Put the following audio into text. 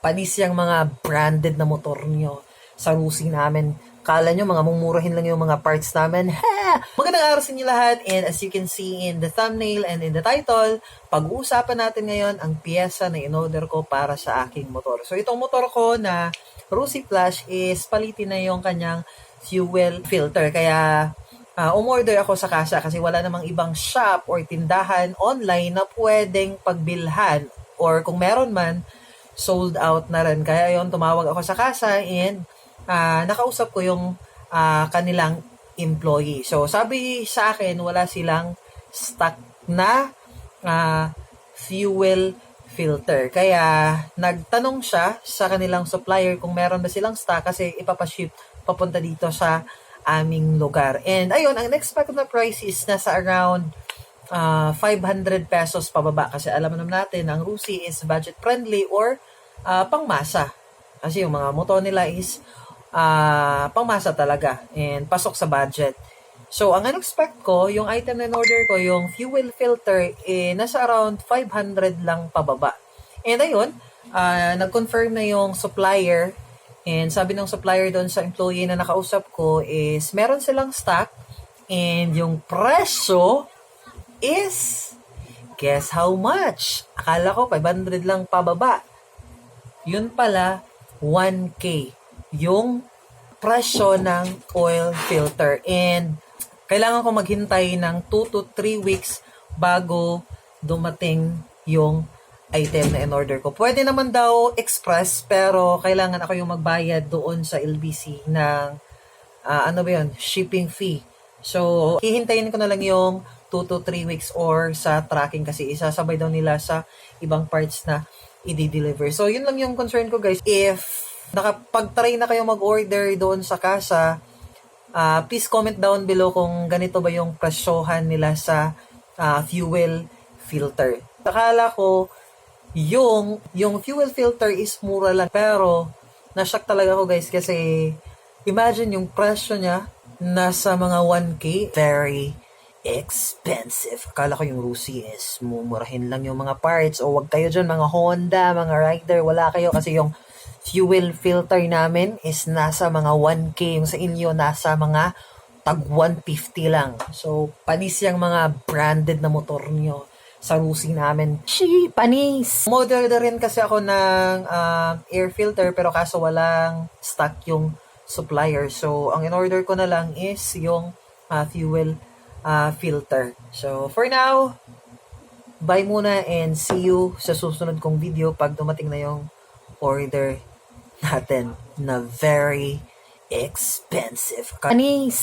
panis yung mga branded na motor nyo sa Rusi namin. Kala nyo, mga mumurahin lang yung mga parts namin. Ha! Magandang araw sa inyo lahat. And as you can see in the thumbnail and in the title, pag-uusapan natin ngayon ang pyesa na in-order ko para sa aking motor. So itong motor ko na Rusi Flash is palitin na yung kanyang fuel filter. Kaya uh, umorder ako sa kasa kasi wala namang ibang shop or tindahan online na pwedeng pagbilhan or kung meron man, sold out na rin. Kaya yon tumawag ako sa kasa and uh, nakausap ko yung uh, kanilang employee. So, sabi sa akin, wala silang stock na uh, fuel filter. Kaya, nagtanong siya sa kanilang supplier kung meron ba silang stock kasi ipapaship papunta dito sa aming lugar. And ayun, ang expected na price is nasa around uh, 500 pesos pababa kasi alam naman natin ang Rusi is budget friendly or uh, pangmasa. Kasi yung mga motor nila is uh, pangmasa talaga and pasok sa budget. So, ang expect ko, yung item na order ko, yung fuel filter, eh, nasa around 500 lang pababa. And ayun, uh, nag-confirm na yung supplier and sabi ng supplier doon sa employee na nakausap ko is meron silang stock and yung presyo is guess how much? Akala ko 500 lang pababa. Yun pala 1K yung presyo ng oil filter. And kailangan ko maghintay ng 2 to 3 weeks bago dumating yung item na in-order ko. Pwede naman daw express, pero kailangan ako yung magbayad doon sa LBC ng, uh, ano ba yun, shipping fee. So, hihintayin ko na lang yung 2 to 3 weeks or sa tracking kasi isasabay daw nila sa ibang parts na i-deliver. So, yun lang yung concern ko guys. If nakapag-try na kayo mag-order doon sa kasa, uh, please comment down below kung ganito ba yung presyohan nila sa uh, fuel filter. Akala ko, yung, yung fuel filter is mura lang. Pero, nashock talaga ako guys kasi imagine yung presyo niya nasa mga 1K. Very expensive. Akala ko yung Rusi is mumurahin lang yung mga parts o wag kayo dyan mga Honda, mga Rider, wala kayo kasi yung fuel filter namin is nasa mga 1K. Yung sa inyo nasa mga tag 150 lang. So, panis yung mga branded na motor nyo sa Rusi namin. She, panis! Model na rin kasi ako ng uh, air filter pero kaso walang stock yung supplier. So, ang in-order ko na lang is yung uh, fuel uh, filter. So, for now, bye muna and see you sa susunod kong video pag dumating na yung order natin na very expensive. Panis!